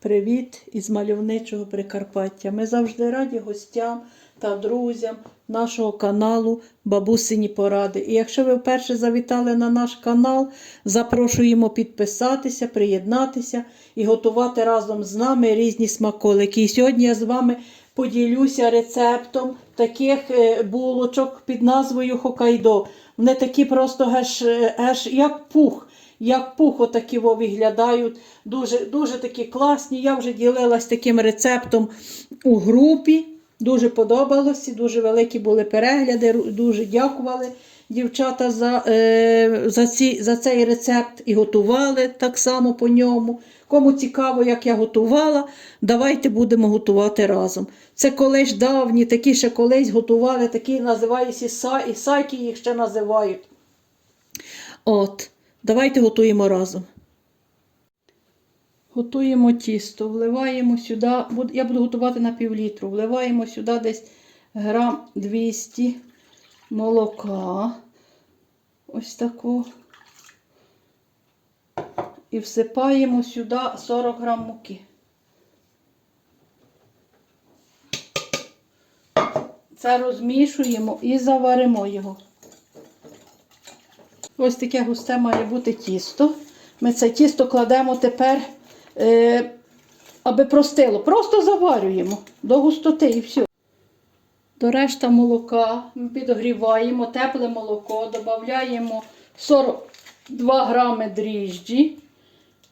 Привіт із мальовничого Прикарпаття. Ми завжди раді гостям та друзям нашого каналу Бабусині Поради. І якщо ви вперше завітали на наш канал, запрошуємо підписатися, приєднатися і готувати разом з нами різні смаколики. І сьогодні я з вами поділюся рецептом таких е, булочок під назвою Хокайдо. Вони такі просто геш, геш, як пух. Як пух отакі во виглядають, дуже, дуже такі класні. Я вже ділилась таким рецептом у групі. Дуже подобалося, дуже великі були перегляди, дуже дякували дівчата за, е, за, ці, за цей рецепт і готували так само по ньому. Кому цікаво, як я готувала, давайте будемо готувати разом. Це колись давні, такі ще колись готували, такі називаються іса, ісайки їх ще називають. От, давайте готуємо разом. Готуємо тісто, вливаємо сюди, я буду готувати на пів літру, вливаємо сюди десь грам 200 молока. Ось таку. І всипаємо сюди 40 грам муки. Це розмішуємо і заваримо його. Ось таке густе має бути тісто. Ми це тісто кладемо тепер, е, аби простило. Просто заварюємо до густоти і все. До решта молока ми підогріваємо тепле молоко, додаємо 42 грами дріжджі.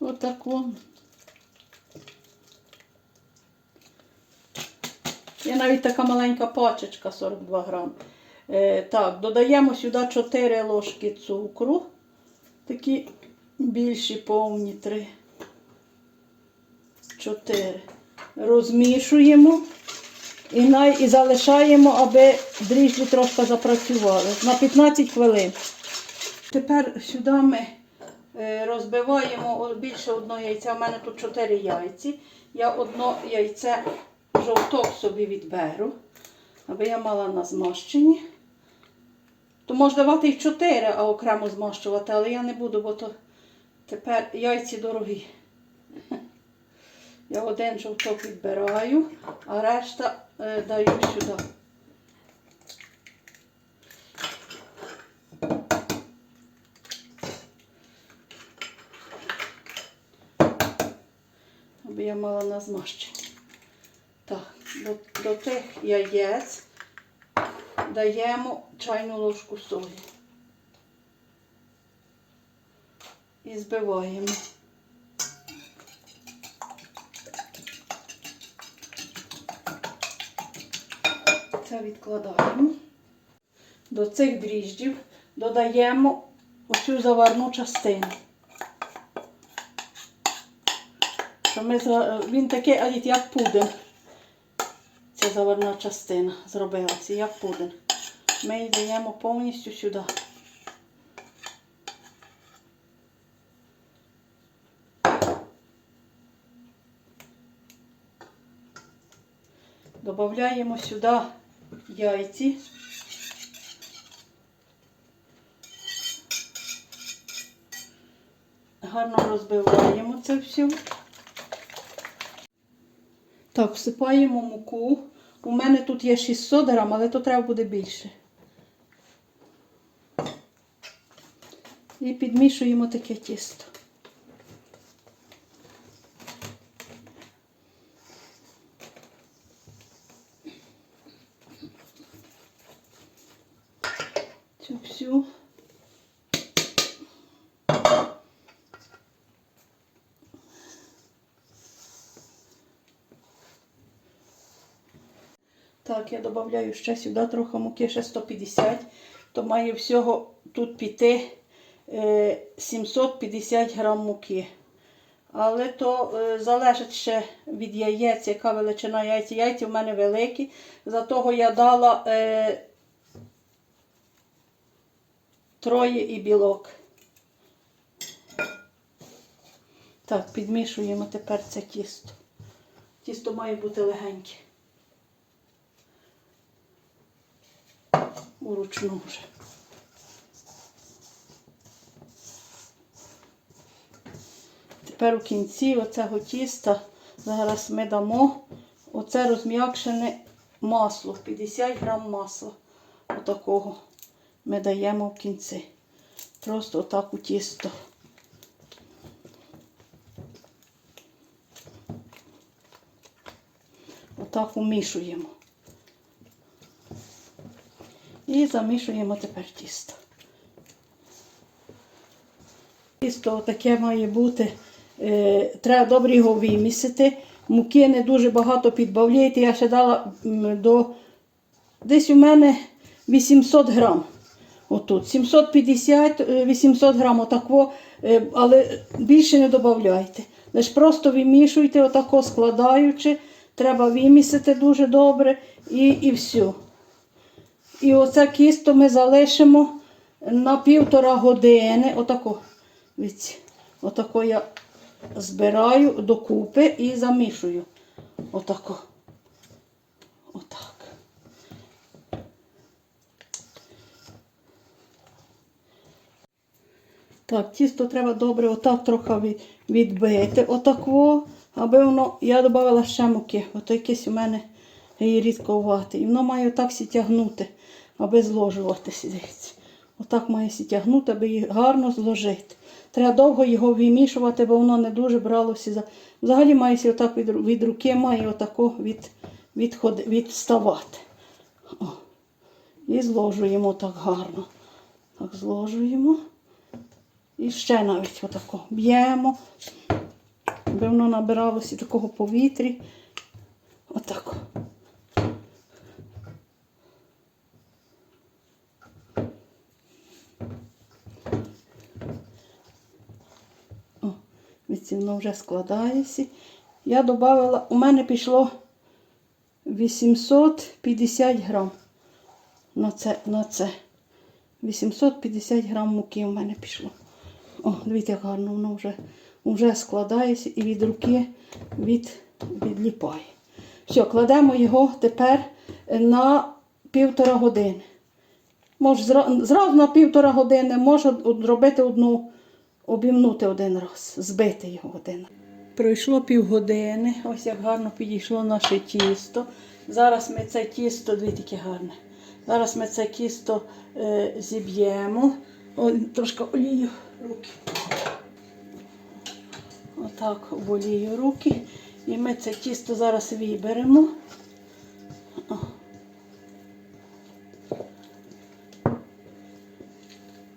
Отако. Є навіть така маленька пачечка 42 грам. Е, так, додаємо сюди 4 ложки цукру. Такі більші повні 3. 4. Розмішуємо і, най, і залишаємо, аби дріжджі трошки запрацювали. На 15 хвилин. Тепер сюди ми е, розбиваємо більше одного яйця. У мене тут 4 яйці. Я одно яйце жовток собі відберу, аби я мала на змащенні. То можна давати і 4, а окремо змащувати, але я не буду, бо то тепер яйці дорогі. Я один жовток відбираю, а решта е, даю сюди. Аби я мала на змащення. Так, до, до тих яєць даємо чайну ложку солі. І збиваємо. Це відкладаємо. До цих дріжджів додаємо оцю заварну частину. Він такий, як пудинг. Ця заварна частина зробилася, як пудинг. Ми її даємо повністю сюди. Додаємо сюди яйці. Гарно розбиваємо це все. Так, всипаємо муку. У мене тут є 600 грам, але то треба буде більше. І підмішуємо таке тісто. Цю всю. Так, я додаю ще сюди трохи муки, ще 150, то має всього тут піти 750 грам муки. Але то е, залежить ще від яєць, яка величина яйця. Яйця в мене великі. За того я дала е, троє і білок. Так, підмішуємо тепер це тісто. Тісто має бути легеньке. Уручну вже. Тепер у кінці оцього тіста Зараз ми дамо оце розм'якшене масло, 50 грам масла. Отакого ми даємо в кінці. Просто отак у тісто. Отак умішуємо. І замішуємо тепер тісто. Тісто таке має бути. Е, треба добре його вимісити. Муки не дуже багато підбавляйте. Я ще дала до десь у мене 800 грам. Отут. 750-800 грам отако, е, але більше не додавайте. Лиш просто вимішуйте, отако складаючи. Треба вимісити дуже добре і, і все. І оце кісто ми залишимо на півтора години. Отако. Отако я збираю докупи і замішую. Отако. Отак. Так, тісто треба добре отак трохи відбити, отако, аби воно, я додала ще муки, ото якесь у мене її рідковате. І воно має отак сі тягнути, аби зложуватися. Отак має сі тягнути, аби її гарно зложити. Треба довго його вимішувати, бо воно не дуже бралося. Взагалі має отак від, від руки, має отако від, відход, відставати. О. І зложуємо так гарно. Так зложуємо. І ще навіть отако б'ємо, аби воно набиралося такого повітря. Отако. О, від воно вже складається. Я додала, у мене пішло 850 грам на це, на це. 850 грам муки у мене пішло. О, дивіться, як гарно воно вже, вже складається і від руки від, відліпає. Все, кладемо його тепер на півтора години. Може, зразу на півтора години, може зробити одну, обімнути один раз, збити його один. Пройшло півгодини, ось як гарно підійшло наше тісто. Зараз ми це тісто, дивіться, яке гарне. Зараз ми це тісто е, зіб'ємо. Трошки олію руки. Отак в олію руки. І ми це тісто зараз виберемо.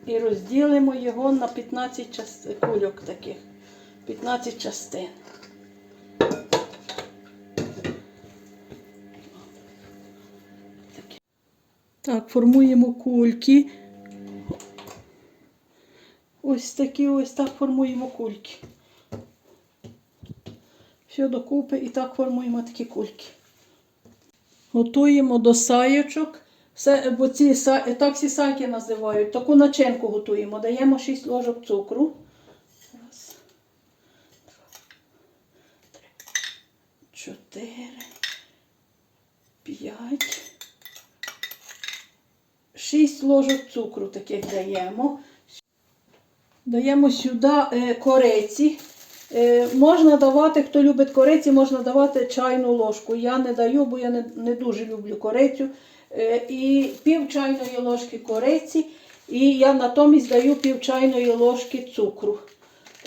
І розділимо його на 15 час... кульок таких. 15 частин. Так, формуємо кульки. Ось такі ось так формуємо кульки. Все докупи і так формуємо такі кульки. Готуємо до саєчок. Все, бо ці са- так сісайки називають. Таку начинку готуємо. Даємо 6 ложок цукру. Раз, два, три, чотири, п'ять. Шість ложок цукру таких даємо. Даємо сюди е, кориці. Е, можна давати, хто любить кориці, можна давати чайну ложку. Я не даю, бо я не, не дуже люблю корицю. Е, і пів чайної ложки кориці. І я натомість даю пів чайної ложки цукру,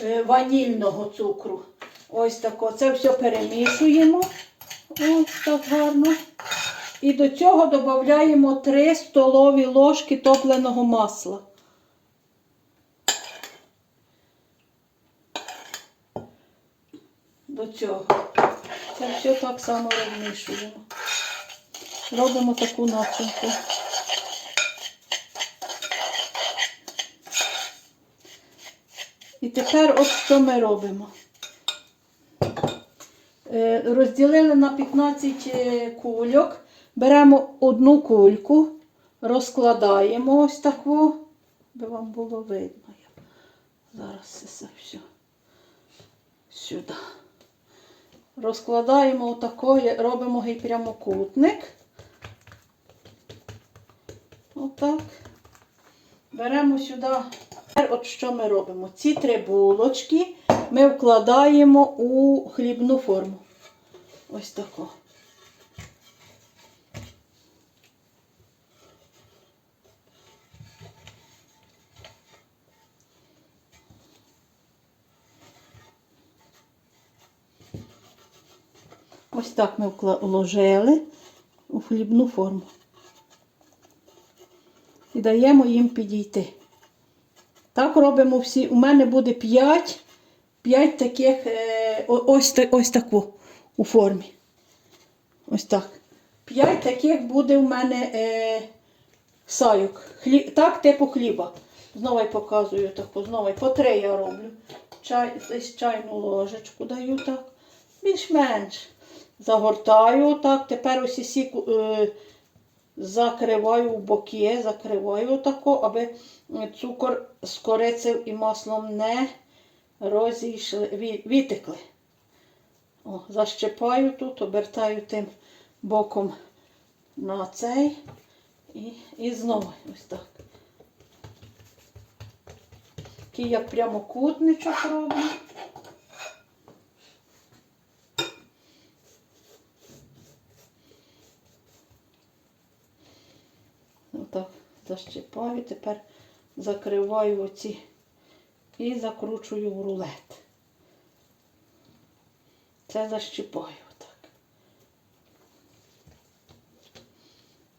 е, ванільного цукру. Ось тако. Це все перемішуємо. Ось так гарно. І до цього додаємо 3 столові ложки топленого масла. До цього. Це все так само розмішуємо. Робимо таку начинку. І тепер от що ми робимо. Е, Розділили на 15 е, кульок. Беремо одну кульку, розкладаємо ось таку, би вам було видно. Зараз це все, сюди. Розкладаємо отако, робимо гей прямокутник. Отак. Беремо сюди. Тепер от що ми робимо? Ці три булочки ми вкладаємо у хлібну форму. Ось тако. Ось так ми вложили у хлібну форму. І даємо їм підійти. Так робимо всі. У мене буде 5, 5 таких, е, ось, ось таку у формі. Ось так. 5 таких буде у мене е, сайок. Хлі... Так, типу хліба. Знову я показую таку, знову по три я роблю. Чай, чайну ложечку даю так. Більш-менш. Загортаю так. Тепер ось сіку. е, закриваю в боки, закриваю тако, аби цукор з корицею і маслом не розійшли, витекли. О, защипаю тут, обертаю тим боком на цей і, і знову ось так. Такий як прямокутничок роблю. Защипаю, тепер закриваю оці і закручую в рулет. Це защипаю отак.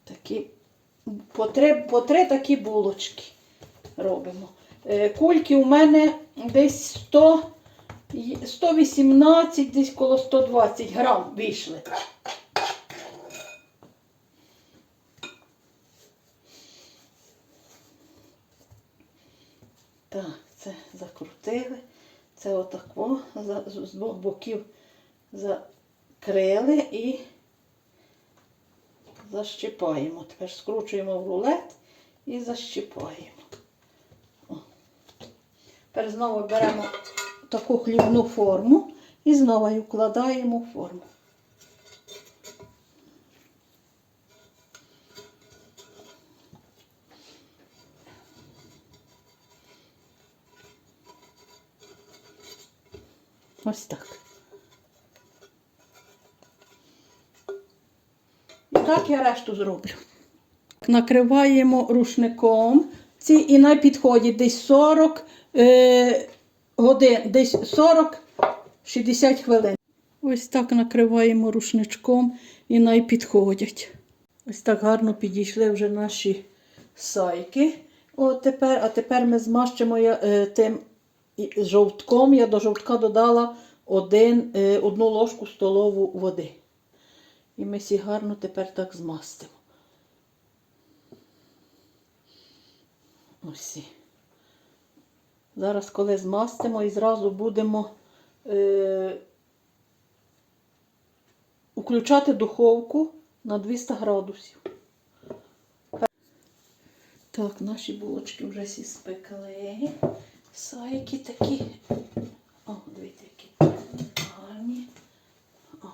Такі, по три, по три такі булочки робимо. Е, Кульки у мене десь 100, 118, десь коло 120 грам вийшли. Так, це закрутили. Це отако з двох боків закрили і защипаємо. Тепер скручуємо в рулет і защіпаємо. Тепер знову беремо таку хлібну форму і знову вкладаємо в форму. Ось так. І так я решту зроблю. Накриваємо рушником. Ці і на підході десь 40 е, годин, десь 40-60 хвилин. Ось так накриваємо рушничком і най підходять. Ось так гарно підійшли вже наші сайки. От тепер, а тепер ми змащимо е, тим і- жовтком. Я до жовтка додала один, е, одну ложку столову води. І ми всі гарно тепер так змастимо. Ось. Зараз, коли змастимо, і зразу будемо е, включати духовку на 200 градусів. Так, наші булочки вже всі спекли. Сайки такі. О, дивіться, які гарні. О.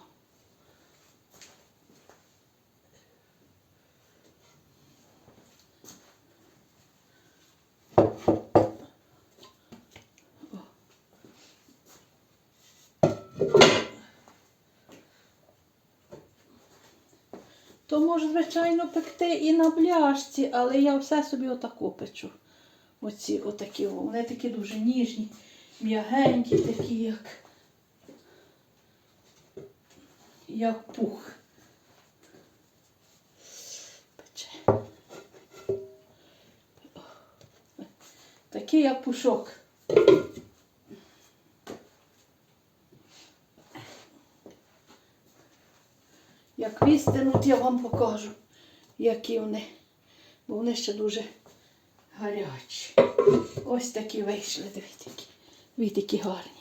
То може, звичайно, пекти і на бляшці, але я все собі отаку печу. Оці отакі. Вони такі дуже ніжні, м'ягенькі, такі, як, як пух. Пече. Такі, як пушок. Як вістинуть, я вам покажу, які вони. Бо вони ще дуже гарячі. Ось такі вийшли, дивіться, які. Які гарні.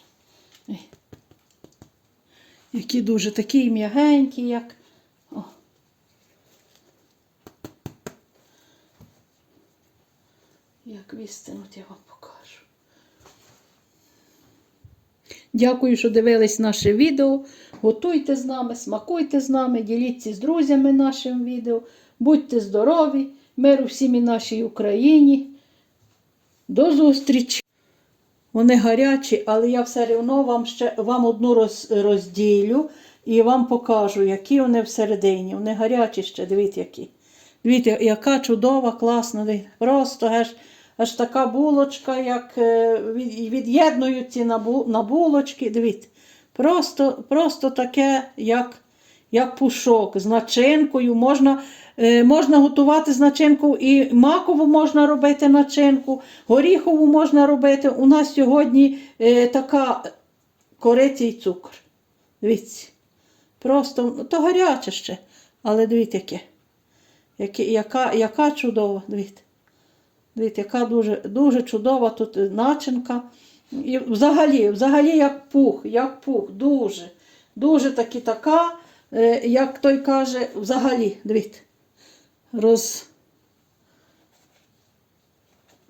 Які дуже такі м'ягенькі, як. О. Як вістинуть, я вам покажу. Дякую, що дивились наше відео. Готуйте з нами, смакуйте з нами, діліться з друзями нашим відео. Будьте здорові, миру всім і нашій Україні. До зустрічі! Вони гарячі, але я все одно вам ще вам одну роз, розділю і вам покажу, які вони всередині. Вони гарячі ще, дивіться, які. Дивіться, яка чудова, класна. Просто аж, аж така булочка, як е, від- від'єднуються на, бу, на булочки. Дивіться. Просто, просто таке, як, як пушок з начинкою. Можна, можна готувати з начинкою і макову можна робити начинку, горіхову можна робити. У нас сьогодні е, така кориця і цукор. Дивіться. Просто, ну, то гаряче ще. Але дивіться. Яке, яка, яка чудова, дивіться. Дивіться, яка дуже, дуже чудова тут начинка. І взагалі, взагалі як пух, як пух, дуже. Дуже таки така, е, як той каже, взагалі, дивіться. Роз...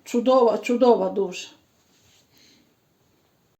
Чудова, чудова дуже.